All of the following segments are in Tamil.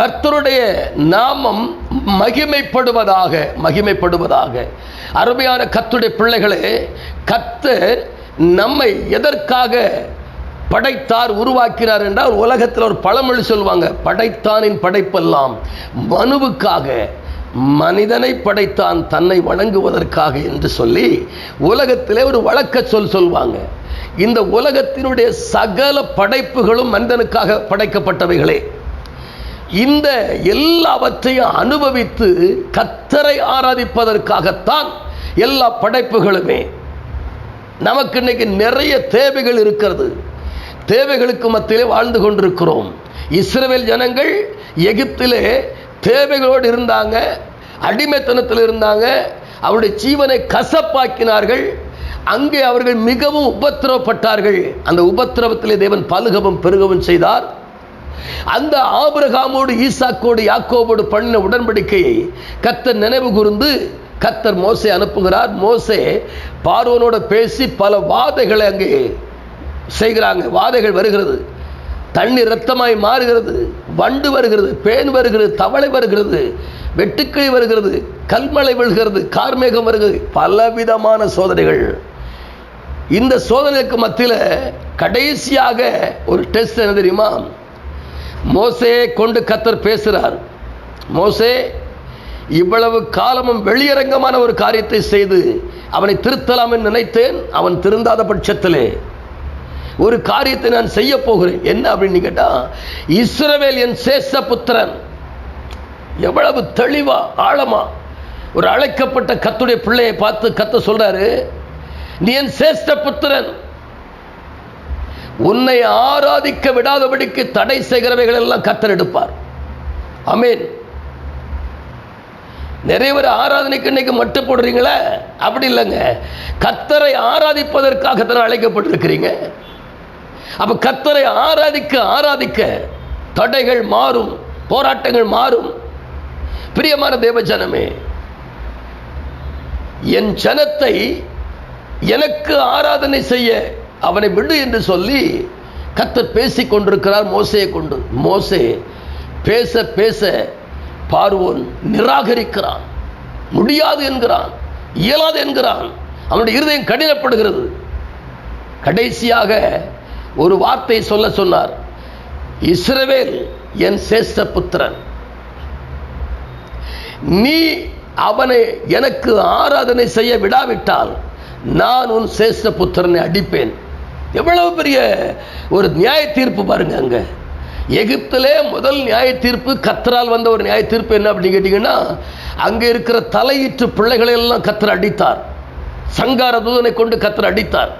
கர்த்தருடைய நாமம் மகிமைப்படுவதாக மகிமைப்படுவதாக. அருமையான கத்துடைய பிள்ளைகளே கர்த்தர் நம்மை எதற்காக படைத்தார் உருவாக்கினார் என்றால் உலகத்தில் ஒரு பழமொழி சொல்லுவாங்க படைத்தானின் படைப்பெல்லாம் மனுவுக்காக மனிதனை படைத்தான் தன்னை வணங்குவதற்காக என்று சொல்லி உலகத்திலே ஒரு வழக்க சொல் சொல்வாங்க இந்த உலகத்தினுடைய சகல படைப்புகளும் மனிதனுக்காக படைக்கப்பட்டவைகளே. இந்த எல்லாவற்றையும் அனுபவித்து கத்தரை ஆராதிப்பதற்காகத்தான் எல்லா படைப்புகளுமே. நமக்கு இன்னைக்கு நிறைய தேவைகள் இருக்கிறது. தேவைகளுக்கு மத்தியிலே வாழ்ந்து கொண்டிருக்கிறோம். இஸ்ரேல் ஜனங்கள் எகிப்திலே தேவைகளோடு இருந்தாங்க அடிமைத்தனத்தில் இருந்தாங்க அவருடைய ஜீவனை கசப்பாக்கினார்கள். அங்கே அவர்கள் மிகவும் உபத்திரவப்பட்டார்கள். அந்த உபத்திரவத்திலே தேவன் பலுகவும் பெருகவும் செய்தார். அந்த ஆபிரகாமோடு ஈசாக்கோடு யாக்கோவோடு பண்ணின உடன்படிக்கையை கத்தர் நினைவு கூர்ந்து கத்தர் மோசை அனுப்புகிறார். மோசே பார்வனோட பேசி பல வாதைகளை அங்கே செய்கிறாங்க. வாதைகள் வருகிறது. தண்ணி ரத்தமாய் மாறுகிறது. வண்டு வருகிறது. பேன் வருகிறது. தவளை வருகிறது. வெட்டுக்கிளி வருகிறது. கல்மலை விழுகிறது. கார்மேகம் வருகிறது. பலவிதமான சோதனைகள். இந்த சோதனைக்கு மத்தியில் கடைசியாக ஒரு டெஸ்ட் என்ன தெரியுமா? மோசே கொண்டு கத்தர் பேசுகிறார் மோசே இவ்வளவு காலமும் வெளியரங்கமான ஒரு காரியத்தை செய்து அவனை திருத்தலாம் என்று நினைத்தேன் அவன் திருந்தாத பட்சத்திலே. ஒரு காரியத்தை நான் செய்ய போகிறேன். என்ன அப்படின்னு கேட்டால் இஸ்ரவேல் என் சேஷ புத்திரன் எவ்வளவு தெளிவா ஆழமா ஒரு அழைக்கப்பட்ட கத்துடைய பிள்ளையை பார்த்து கத்த சொல்றாரு நீ என் சேஷ்ட புத்திரன். உன்னை ஆராதிக்க விடாதபடிக்கு தடை செய்கிறவைகள் எல்லாம் கத்தர் எடுப்பார். அமேன் நிறைய பேர் ஆராதனைக்கு இன்னைக்கு மட்டு போடுறீங்களே? அப்படி இல்லைங்க. கத்தரை ஆராதிப்பதற்காக தான் அழைக்கப்பட்டிருக்கிறீங்க. அப்ப கத்தரை ஆராதிக்க ஆராதிக்க தடைகள் மாறும் போராட்டங்கள் மாறும். பிரியமான தேவ ஜனமே என் ஜனத்தை எனக்கு ஆராதனை செய்ய அவனை விடு என்று சொல்லி கத்தர் பேசி கொண்டிருக்கிறார் மோசையை கொண்டு. மோசே பேச பேச பார்வோன் நிராகரிக்கிறான். முடியாது என்கிறான். இயலாது என்கிறான். அவனுடைய இருதயம் கடினப்படுகிறது. கடைசியாக ஒரு வார்த்தை சொல்ல சொன்னார். இஸ்ரவேல் என் சேஷ்ட புத்திரன். நீ அவனை எனக்கு ஆராதனை செய்ய விடாவிட்டால் நான் உன் சேஷ்ட புத்திரனை அடிப்பேன். எவ்வளவு பெரிய ஒரு நியாய தீர்ப்பு பாருங்க அங்கே. எகிப்திலே முதல் நியாய தீர்ப்பு கத்தரால் வந்த ஒரு நியாய தீர்ப்பு என்ன அப்படின்னு கேட்டிங்கன்னா அங்கே இருக்கிற தலையிற்று பிள்ளைகளை எல்லாம் கத்தர் அடித்தார். சங்கார தூதனை கொண்டு கத்தர் அடித்தார்.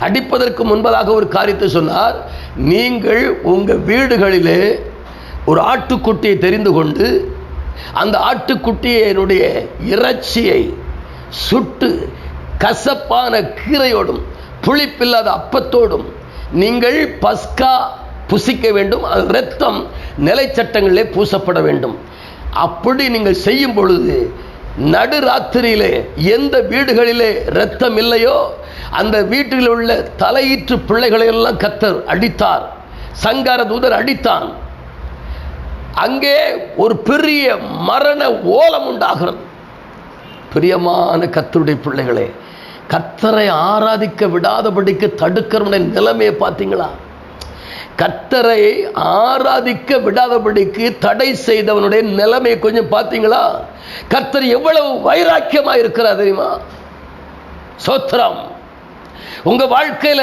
அடிப்பதற்கு முன்பதாக ஒரு காரியத்தை சொன்னார் நீங்கள் உங்கள் வீடுகளிலே ஒரு ஆட்டுக்குட்டியை தெரிந்து கொண்டு அந்த ஆட்டுக்குட்டியினுடைய இறைச்சியை சுட்டு கசப்பான கீரையோடும் புளிப்பில்லாத அப்பத்தோடும் நீங்கள் பஸ்கா புசிக்க வேண்டும் அது இரத்தம் நிலைச்சட்டங்களிலே பூசப்பட வேண்டும். அப்படி நீங்கள் செய்யும் பொழுது நடுராத்திரியிலே எந்த வீடுகளிலே இரத்தம் இல்லையோ அந்த வீட்டில் உள்ள தலையீற்று பிள்ளைகளையெல்லாம் கத்தர் அடித்தார். சங்கார தூதர் அடித்தான். அங்கே ஒரு பெரிய மரண ஓலம் உண்டாகிறது. பிரியமான கத்தருடைய பிள்ளைகளே கத்தரை ஆராதிக்க விடாதபடிக்கு தடுக்கிறவனுடைய நிலைமையை பார்த்தீங்களா? கத்தரை ஆராதிக்க விடாதபடிக்கு தடை செய்தவனுடைய நிலைமையை கொஞ்சம் பார்த்தீங்களா? கத்தர் எவ்வளவு வைராக்கியமா இருக்கிறார் தெரியுமா? சோத்திரம். உங்க வாழ்க்கையில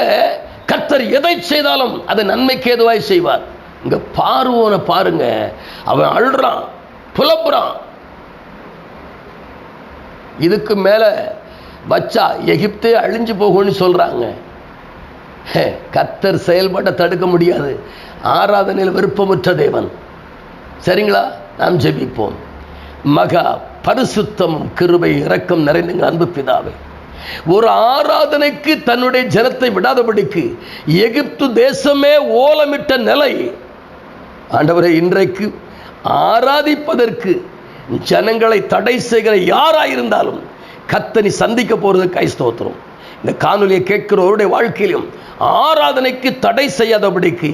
கத்தர் எதை செய்தாலும் அது நன்மைக்கு ஏதுவாய் செய்வார். இங்க பார்வோனை பாருங்க. அவன் அழுறான் புலம்புறான். இதுக்கு மேல வச்சா எகிப்தே அழிஞ்சு போகும்னு சொல்றாங்க. ஹே, கத்தர் செயல்பாட்டை தடுக்க முடியாது. ஆராதனையில் விருப்பமுற்ற தேவன். சரிங்களா? நாம் ஜெபிப்போம். மகா பரிசுத்தமும் கிருபை இரக்கம் நிறைந்த அன்பு பிதாவே. ஒரு ஆராதனைக்கு தன்னுடைய ஜனத்தை விடாதபடிக்கு எகிப்து தேசமே ஓலமிட்ட நிலை. ஆண்டவரை இன்றைக்கு ஆராதிப்பதற்கு ஜனங்களை தடை செய்கிற யாராயிருந்தாலும் கத்தனி சந்திக்க போகிறது கை ஸ்தோத்திரம். இந்த காணொலியை கேட்கிறவருடைய வாழ்க்கையிலும் ஆராதனைக்கு தடை செய்யாதபடிக்கு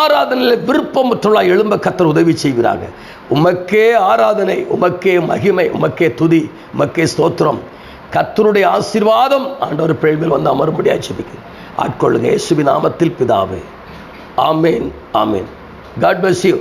ஆராதனையில் விருப்பமற்றுள்ள எழும்ப கத்தர் உதவி செய்கிறாங்க உமக்கே ஆராதனை உமக்கே மகிமை உமக்கே துதி உமக்கே ஸ்தோத்திரம். கத்தருடைய ஆசீர்வாதம் ஆண்டவர் பிழைவில் வந்து அமரும்படியாக ஜெபிக்கு ஆட்கொள்ளுங்க இயேசுவின் நாமத்தில் பிதாவே. Amen amen. God bless you